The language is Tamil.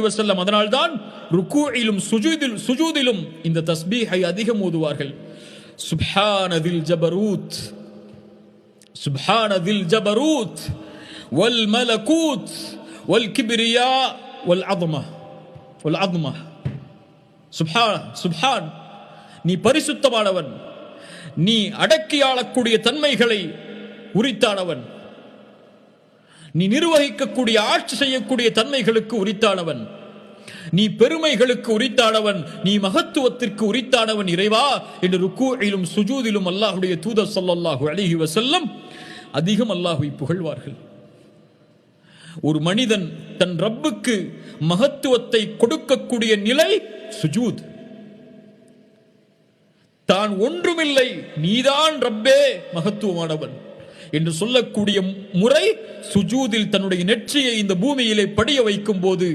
வஸல்லம். அதனால்தான் ருக்கூயிலும் சுஜூதில் சுஜூதிலும் இந்த தஸ்பீஹை அதிகம் ஓதுவார்கள். சுப்ஹானதில் ஜபரூத். சுப்ஹானதில் ஜபரூத். வல் மலகூத் வல் கிபிரியா. வல் அத்மா. வல் அத்மா. சுப்ஹான் சுப்ஹான். நீ பரிசுத்தமானவன். நீ அடக்கி ஆளக்கூடிய தன்மைகளை உரித்தானவன். நீ நிர்வகிக்கக்கூடிய ஆட்சி செய்யக்கூடிய தன்மைகளுக்கு உரித்தானவன். நீ பெருமைகளுக்கு உரித்தானவன். நீ மகத்துவத்திற்கு உரித்தானவன் இறைவா. என்று ருக்கூயிலும் சுஜூதிலும் அல்லாஹுடைய தூதர் சொல்லல்லாஹு அழகி வசல்லம் அதிகம் அல்லாஹுவை புகழ்வார்கள். ஒரு மனிதன் தன் ரப்புக்கு மகத்துவத்தை கொடுக்கக்கூடிய நிலை சுஜூத். தான் ஒன்றுமில்லை நீதான் ரப்பே மகத்துவமானவன். என்று சொல்லக்கூடிய முறை சுஜூதில் தன்னுடைய நெற்றியை இந்த பூமியிலே படிய வைக்கும் போது